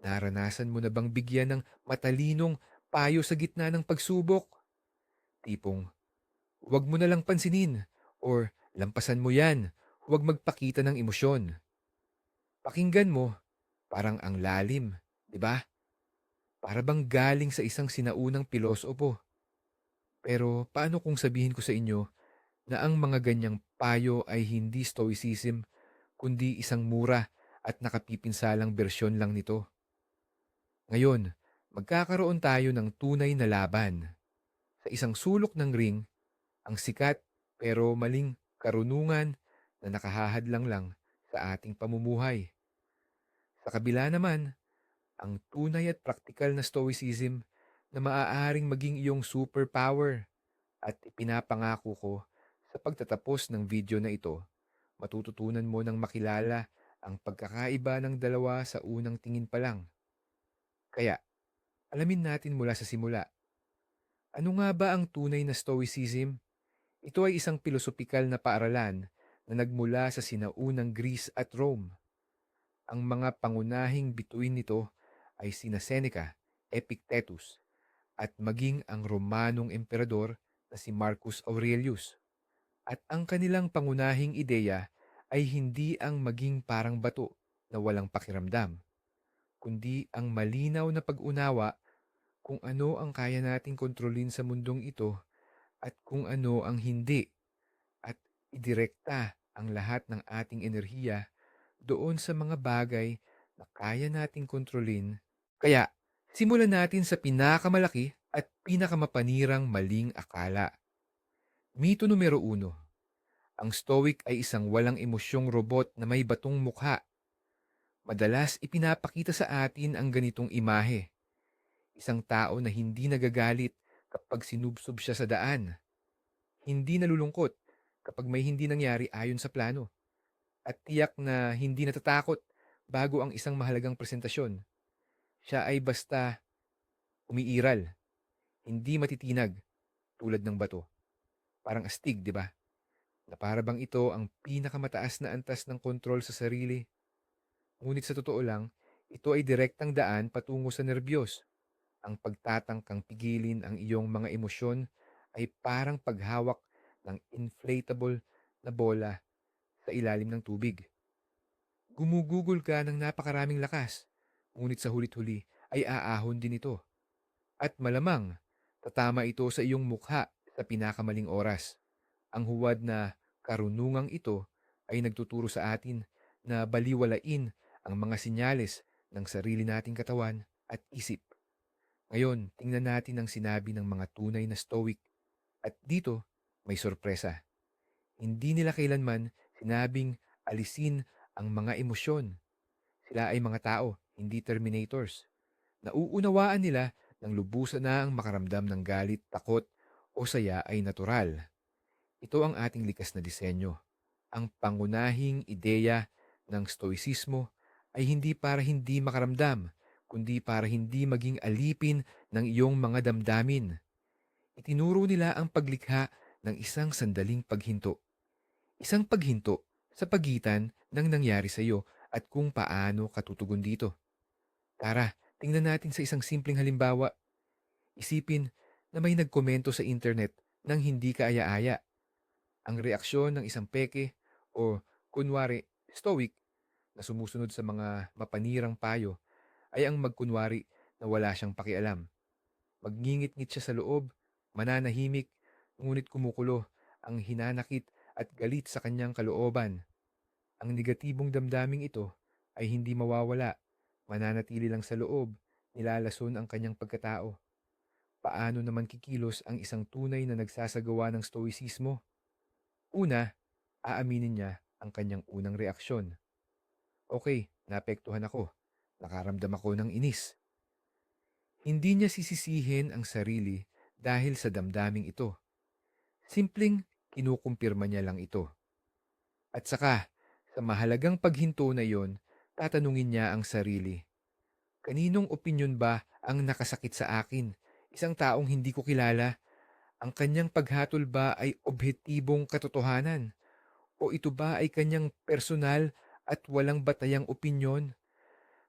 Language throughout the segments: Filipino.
Naranasan mo na bang bigyan ng matalinong payo sa gitna ng pagsubok? Tipong, huwag mo na lang pansinin or lampasan mo yan, huwag magpakita ng emosyon. Pakinggan mo, parang ang lalim, di ba? Para bang galing sa isang sinaunang pilosopo. Pero paano kung sabihin ko sa inyo na ang mga ganyang payo ay hindi stoicism, kundi isang mura at nakapipinsalang bersyon lang nito? Ngayon, magkakaroon tayo ng tunay na laban. Sa isang sulok ng ring, ang sikat pero maling karunungan na nakahahadlang lang sa ating pamumuhay. Sa kabila naman, ang tunay at praktikal na stoicism na maaaring maging iyong superpower at ipinapangako ko sa pagtatapos ng video na ito, matututunan mo ng makilala ang pagkakaiba ng dalawa sa unang tingin pa lang. Kaya, alamin natin mula sa simula. Ano nga ba ang tunay na stoicism? Ito ay isang pilosopikal na paaralan na nagmula sa sinaunang Greece at Rome. Ang mga pangunahing bituin nito ay sina Seneca, Epictetus, at maging ang Romanong emperador na si Marcus Aurelius. At ang kanilang pangunahing ideya ay hindi ang maging parang bato na walang pakiramdam, kundi ang malinaw na pag-unawa kung ano ang kaya nating kontrolin sa mundong ito at kung ano ang hindi at idirekta ang lahat ng ating enerhiya doon sa mga bagay na kaya nating kontrolin. Kaya, simulan natin sa pinakamalaki at pinakamapanirang maling akala. Mito numero uno. Ang stoic ay isang walang emosyong robot na may batong mukha. Madalas ipinapakita sa atin ang ganitong imahe. Isang tao na hindi nagagalit kapag sinubsob siya sa daan. Hindi nalulungkot kapag may hindi nangyari ayon sa plano. At tiyak na hindi natatakot bago ang isang mahalagang presentasyon. Siya ay basta umiiral, hindi matitinag tulad ng bato. Parang astig, di ba? Na para bang ito ang pinakamataas na antas ng kontrol sa sarili. Ngunit sa totoo lang, ito ay direktang daan patungo sa nerbiyos. Ang pagtatangkang pigilin ang iyong mga emosyon ay parang paghawak ng inflatable na bola sa ilalim ng tubig. Gumugugol ka ng napakaraming lakas, ngunit sa hulit-huli ay aahon din ito. At malamang, tatama ito sa iyong mukha sa pinakamaling oras. Ang huwad na karunungang ito ay nagtuturo sa atin na baliwalain ang mga sinyales ng sarili nating katawan at isip. Ngayon, tingnan natin ang sinabi ng mga tunay na stoic. At dito, may sorpresa. Hindi nila kailanman sinabing alisin ang mga emosyon. Sila ay mga tao, hindi terminators. Nauunawaan nila nang lubusan na ang makaramdam ng galit, takot o saya ay natural. Ito ang ating likas na disenyo. Ang pangunahing ideya ng stoicismo ay hindi para hindi makaramdam, kundi para hindi maging alipin ng iyong mga damdamin. Itinuro nila ang paglikha ng isang sandaling paghinto. Isang paghinto sa pagitan ng nangyari sa iyo at kung paano katutugon dito. Tara, tingnan natin sa isang simpleng halimbawa. Isipin na may nagkomento sa internet nang hindi ka aya-aya. Ang reaksyon ng isang peke o kunwari stoic na sumusunod sa mga mapanirang payo ay ang magkunwari na wala siyang pakialam. Magngingit-ngit siya sa loob, mananahimik, ngunit kumukulo ang hinanakit at galit sa kanyang kalooban. Ang negatibong damdaming ito ay hindi mawawala, mananatili lang sa loob, nilalason ang kanyang pagkatao. Paano naman kikilos ang isang tunay na nagsasagawa ng stoicismo? Una, aaminin niya ang kanyang unang reaksyon. Okay, naapektuhan ako. Nakaramdam ako ng inis. Hindi niya sisisihin ang sarili dahil sa damdaming ito. Simpleng kinukumpirma niya lang ito. At saka, sa mahalagang paghinto na yon, tatanungin niya ang sarili. Kaninong opinyon ba ang nakasakit sa akin? Isang taong hindi ko kilala? Ang kanyang paghatol ba ay objetibong katotohanan? O ito ba ay kanyang personal at walang batayang opinyon?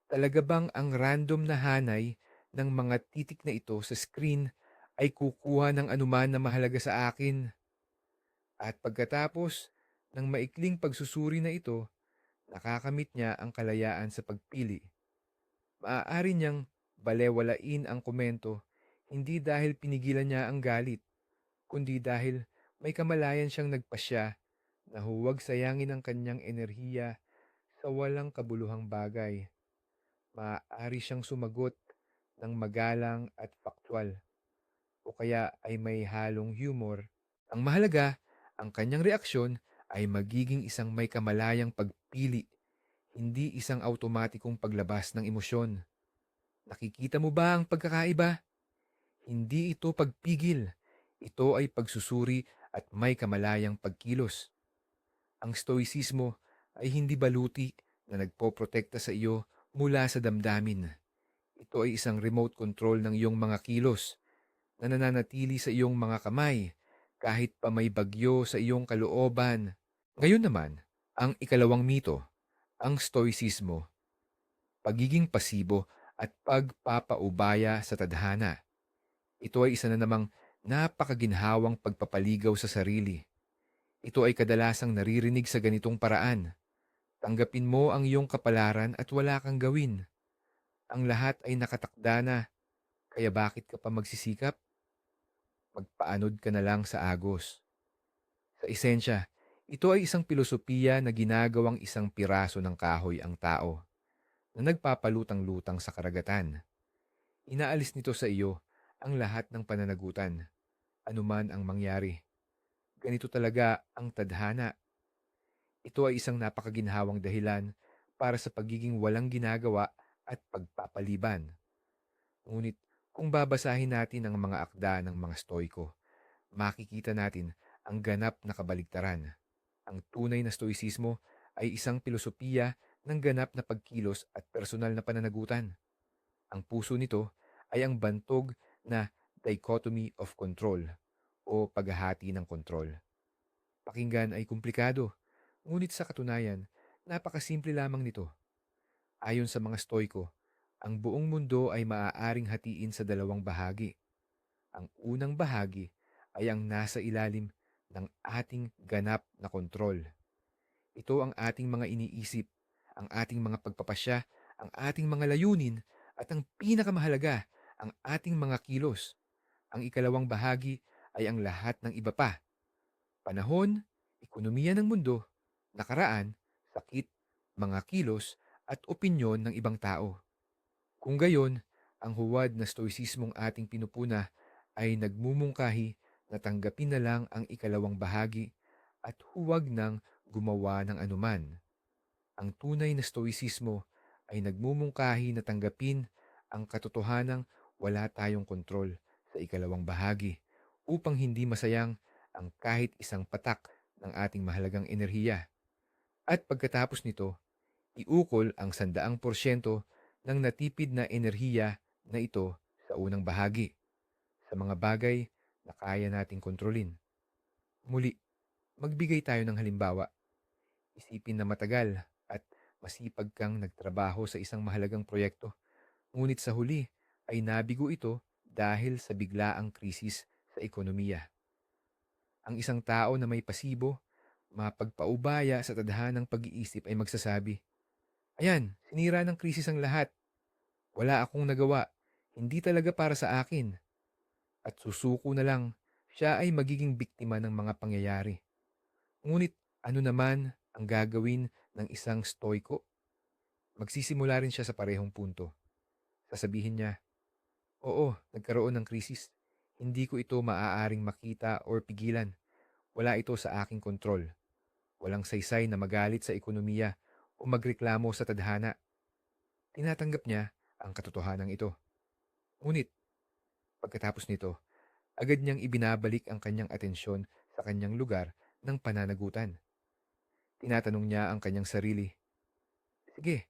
Talaga bang ang random na hanay ng mga titik na ito sa screen ay kukuha ng anuman na mahalaga sa akin? At pagkatapos ng maikling pagsusuri na ito, nakakamit niya ang kalayaan sa pagpili. Maaari niyang balewalain ang komento hindi dahil pinigilan niya ang galit, kundi dahil may kamalayan siyang nagpasya na huwag sayangin ang kanyang enerhiya sa walang kabuluhang bagay. Maaari siyang sumagot ng magalang at faktwal o kaya ay may halong humor. Ang mahalaga, ang kanyang reaksyon ay magiging isang may kamalayang pagpili, hindi isang automatikong paglabas ng emosyon. Nakikita mo ba ang pagkakaiba? Hindi ito pagpigil. Ito ay pagsusuri at may kamalayang pagkilos. Ang stoicismo ay hindi baluti na nagpoprotekta sa iyo mula sa damdamin. Ito ay isang remote control ng iyong mga kilos na nananatili sa iyong mga kamay kahit pa may bagyo sa iyong kalooban. Ngayon naman, ang ikalawang mito, ang stoicismo, pagiging pasibo at pagpapaubaya sa tadhana. Ito ay isa na namang napakaginhawang pagpapaligaw sa sarili. Ito ay kadalasang naririnig sa ganitong paraan. Tanggapin mo ang iyong kapalaran at wala kang gawin. Ang lahat ay nakatakda na, kaya bakit ka pa magsisikap? Magpaanod ka na lang sa agos. Sa esensya, ito ay isang pilosopiya na ginagawang isang piraso ng kahoy ang tao na nagpapalutang-lutang sa karagatan. Inaalis nito sa iyo ang lahat ng pananagutan, anuman ang mangyari. Ganito talaga ang tadhana. Ito ay isang napakaginhawang dahilan para sa pagiging walang ginagawa at pagpapaliban. Ngunit kung babasahin natin ang mga akda ng mga stoiko, makikita natin ang ganap na kabaligtaran. Ang tunay na stoicismo ay isang pilosopiya ng ganap na pagkilos at personal na pananagutan. Ang puso nito ay ang bantog na dichotomy of control o paghahati ng kontrol. Pakinggan ay komplikado, ngunit sa katunayan, napakasimple lamang nito. Ayon sa mga stoiko, ang buong mundo ay maaaring hatiin sa dalawang bahagi. Ang unang bahagi ay ang nasa ilalim ng ating ganap na kontrol. Ito ang ating mga iniisip, ang ating mga pagpapasya, ang ating mga layunin, at ang pinakamahalaga, ang ating mga kilos. Ang ikalawang bahagi ay ang lahat ng iba pa. Panahon, ekonomiya ng mundo, nakaraan, sakit, mga kilos, at opinyon ng ibang tao. Kung gayon, ang huwad na stoicismong ating pinupuna ay nagmumungkahi na tanggapin na lang ang ikalawang bahagi at huwag nang gumawa ng anuman. Ang tunay na stoicismo ay nagmumungkahi na tanggapin ang katotohanang wala tayong kontrol sa ikalawang bahagi upang hindi masayang ang kahit isang patak ng ating mahalagang enerhiya. At pagkatapos nito, iukol ang sandaang porsyento ng natipid na enerhiya na ito sa unang bahagi, sa mga bagay na kaya nating kontrolin. Muli, magbigay tayo ng halimbawa. Isipin na matagal at masipag kang nagtrabaho sa isang mahalagang proyekto, ngunit sa huli ay nabigo ito dahil sa biglaang krisis sa ekonomiya. Ang isang tao na may pasibo, mapagpaubaya sa tadhanang pag-iisip ay magsasabi, Ayan, sinira ng krisis ang lahat. Wala akong nagawa. Hindi talaga para sa akin at susuko na lang, siya ay magiging biktima ng mga pangyayari. Ngunit ano naman ang gagawin ng isang stoiko? Magsisimula rin siya sa parehong punto. Sasabihin niya, Oo, nagkaroon ng krisis. Hindi ko ito maaaring makita or pigilan. Wala ito sa aking kontrol. Walang saysay na magalit sa ekonomiya o magreklamo sa tadhana. Tinatanggap niya ang katotohanan ito. Ngunit Pagkatapos nito, agad niyang ibinabalik ang kanyang atensyon sa kanyang lugar ng pananagutan. Tinatanong niya ang kanyang sarili, Sige,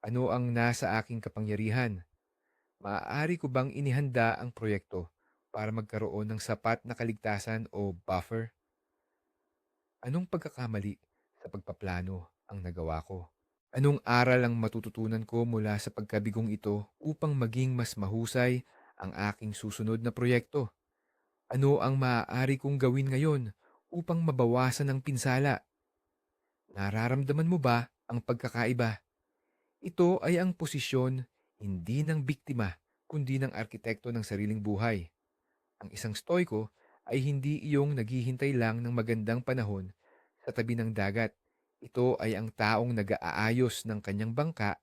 ano ang nasa aking kapangyarihan? Maaari ko bang inihanda ang proyekto para magkaroon ng sapat na kaligtasan o buffer? Anong pagkakamali sa pagpaplano ang nagawa ko? Anong aral ang matututunan ko mula sa pagkabigong ito upang maging mas mahusay ang aking susunod na proyekto? Ano ang maaari kong gawin ngayon upang mabawasan ang pinsala? Nararamdaman mo ba ang pagkakaiba? Ito ay ang posisyon hindi ng biktima kundi ng arkitekto ng sariling buhay. Ang isang stoiko ay hindi iyong naghihintay lang ng magandang panahon sa tabi ng dagat. Ito ay ang taong nag-aayos ng kanyang bangka,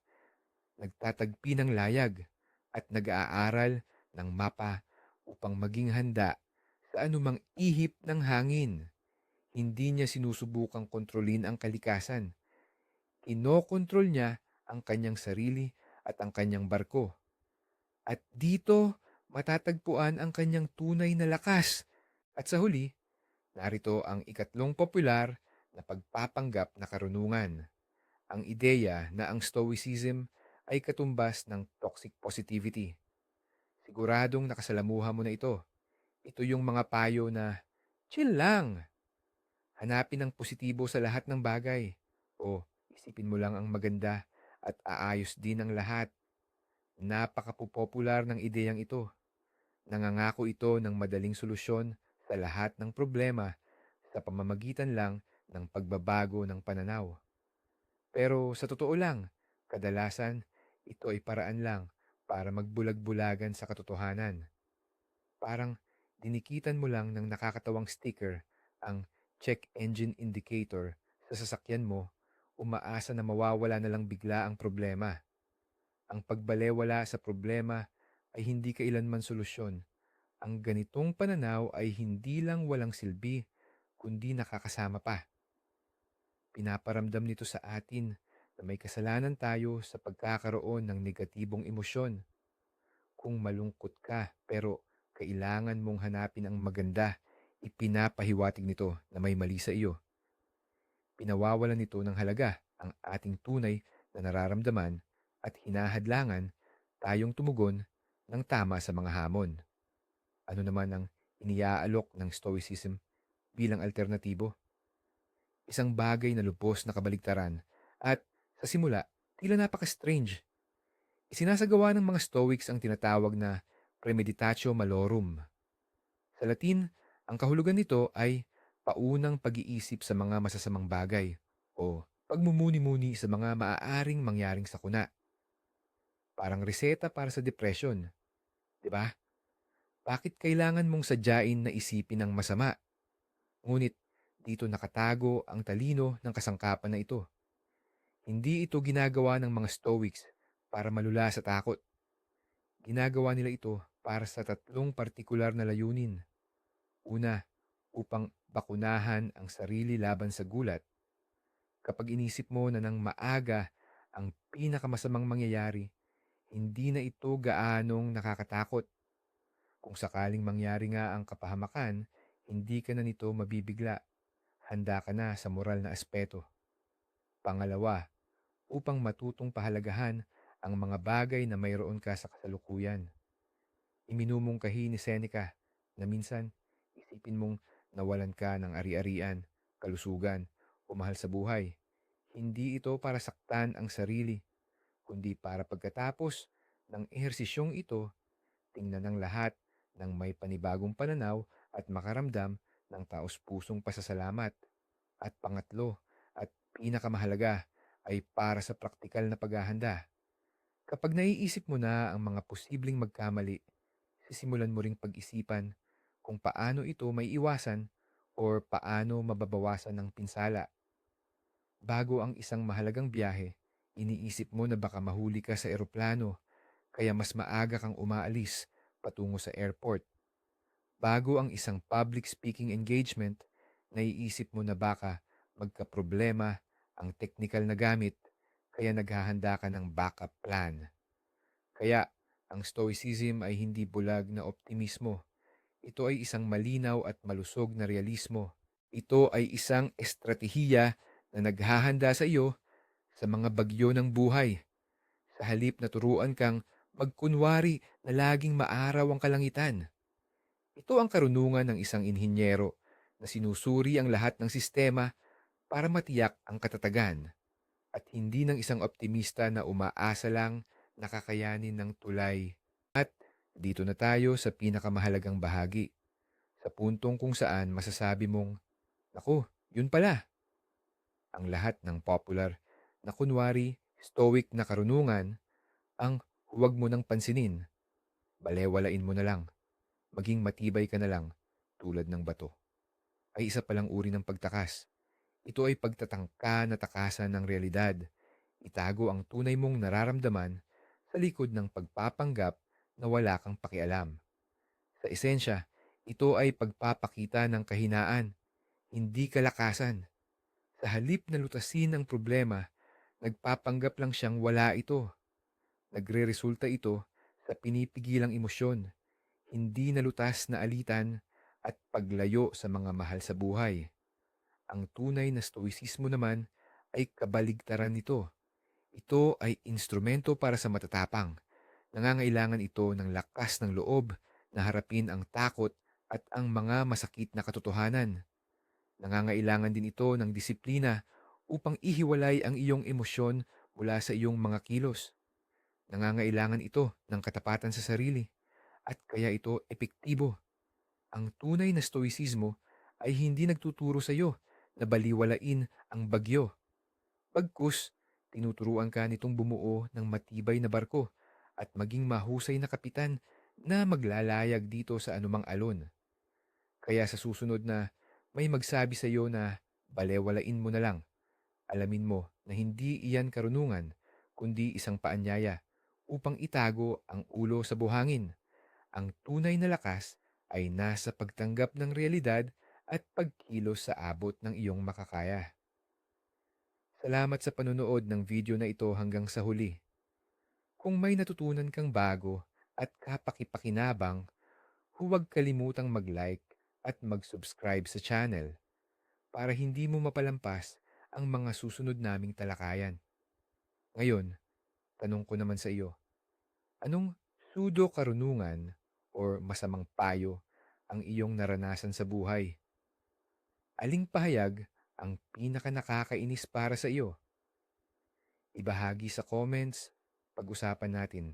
nagtatagpi ng layag, at nag-aaral ng mapa upang maging handa sa anumang ihip ng hangin. Hindi niya sinusubukang kontrolin ang kalikasan. Kinokontrol niya ang kanyang sarili at ang kanyang barko. At dito matatagpuan ang kanyang tunay na lakas. At sa huli, narito ang ikatlong popular na pagpapanggap na karunungan. Ang ideya na ang Stoicism ay katumbas ng toxic positivity. Siguradong nakasalamuha mo na ito. Ito yung mga payo na, chill lang. Hanapin ang positibo sa lahat ng bagay. O isipin mo lang ang maganda at aayos din ang lahat. Napakapopular ng ideyang ito. Nangangako ito ng madaling solusyon sa lahat ng problema sa pamamagitan lang ng pagbabago ng pananaw. Pero sa totoo lang, kadalasan ito ay paraan lang para magbulag-bulagan sa katotohanan. Parang dinikitan mo lang ng nakakatawang sticker ang check engine indicator sa sasakyan mo, umaasa na mawawala na lang bigla ang problema. Ang pagbalewala sa problema ay hindi kailanman solusyon. Ang ganitong pananaw ay hindi lang walang silbi, kundi nakakasama pa. Pinaparamdam nito sa atin na may kasalanan tayo sa pagkakaroon ng negatibong emosyon. Kung malungkot ka pero kailangan mong hanapin ang maganda, ipinapahiwatig nito na may mali sa iyo. Pinawawalan nito ng halaga ang ating tunay na nararamdaman at hinahadlangan tayong tumugon ng tama sa mga hamon. Ano naman ang iniaalok ng Stoicism bilang alternatibo? Isang bagay na lubos na kabaligtaran at sa simula, tila napaka-strange. Isinasagawa ng mga Stoics ang tinatawag na premeditatio malorum. Sa Latin, ang kahulugan nito ay paunang pag-iisip sa mga masasamang bagay o pagmumuni-muni sa mga maaaring mangyaring sakuna. Parang reseta para sa depression. 'Di ba? Bakit kailangan mong sadyain na isipin ang masama? Ngunit dito nakatago ang talino ng kasangkapan na ito. Hindi ito ginagawa ng mga Stoics para malula sa takot. Ginagawa nila ito para sa tatlong partikular na layunin. Una, upang bakunahan ang sarili laban sa gulat. Kapag inisip mo na ng maaga ang pinakamasamang mangyayari, hindi na ito gaanong nakakatakot. Kung sakaling mangyari nga ang kapahamakan, hindi ka na nito mabibigla. Handa ka na sa moral na aspeto. Pangalawa, upang matutong pahalagahan ang mga bagay na mayroon ka sa kasalukuyan. Iminumungkahi ni Seneca na minsan isipin mong nawalan ka ng ari-arian, kalusugan, o mahal sa buhay. Hindi ito para saktan ang sarili, kundi para pagkatapos ng ehersisyong ito, tingnan ng lahat ng may panibagong pananaw at makaramdam ng taos-pusong pasasalamat. At pangatlo, at pinakamahalaga, ay para sa praktikal na paghahanda. Kapag naiisip mo na ang mga posibleng magkamali, sisimulan mo ring pag-isipan kung paano ito may iwasan or paano mababawasan ng pinsala. Bago ang isang mahalagang biyahe, iniisip mo na baka mahuli ka sa eroplano, kaya mas maaga kang umaalis patungo sa airport. Bago ang isang public speaking engagement, naiisip mo na baka magkaproblema ang technical na gamit, kaya naghahanda ka ng backup plan. Kaya, ang Stoicism ay hindi bulag na optimismo. Ito ay isang malinaw at malusog na realismo. Ito ay isang estratehiya na naghahanda sa iyo sa mga bagyo ng buhay. Sa halip na turuan kang magkunwari na laging maaraw ang kalangitan. Ito ang karunungan ng isang inhinyero na sinusuri ang lahat ng sistema para matiyak ang katatagan. at hindi ng isang optimista na umaasa lang na kakayanin ng tulay. At dito na tayo sa pinakamahalagang bahagi, sa puntong kung saan masasabi mong, Naku, yun pala. Ang lahat ng popular na kunwari stoic na karunungan ang huwag mo nang pansinin, balewalain mo na lang, maging matibay ka na lang tulad ng bato. Ay isa palang uri ng pagtakas. Ito ay pagtatangka na takasan ng realidad. Itago ang tunay mong nararamdaman sa likod ng pagpapanggap na wala kang pakialam. Sa esensya, ito ay pagpapakita ng kahinaan, hindi kalakasan. Sa halip na lutasin ang problema, nagpapanggap lang siyang wala ito. Nagre-resulta ito sa pinipigilang emosyon, hindi nalutas na alitan at paglayo sa mga mahal sa buhay. Ang tunay na stoicismo naman ay kabaligtaran nito. Ito ay instrumento para sa matatapang. Nangangailangan ito ng lakas ng loob na harapin ang takot at ang mga masakit na katotohanan. Nangangailangan din ito ng disiplina upang ihiwalay ang iyong emosyon mula sa iyong mga kilos. Nangangailangan ito ng katapatan sa sarili at kaya ito epektibo. Ang tunay na stoicismo ay hindi nagtuturo sa iyo na baliwalain ang bagyo. Pagkus, tinuturuan ka nitong bumuo ng matibay na barko at maging mahusay na kapitan na maglalayag dito sa anumang alon. Kaya sa susunod na may magsabi sa iyo na balewalain mo na lang, alamin mo na hindi iyan karunungan, kundi isang paanyaya upang itago ang ulo sa buhangin. Ang tunay na lakas ay nasa pagtanggap ng realidad at pagkilos sa abot ng iyong makakaya. Salamat sa panunood ng video na ito hanggang sa huli. Kung may natutunan kang bago at kapakipakinabang, huwag kalimutang mag-like at mag-subscribe sa channel para hindi mo mapalampas ang mga susunod naming talakayan. Ngayon, tanong ko naman sa iyo, anong pseudo karunungan or masamang payo ang iyong naranasan sa buhay? Aling pahayag ang pinaka nakakainis para sa iyo? Ibahagi sa comments, pag-usapan natin.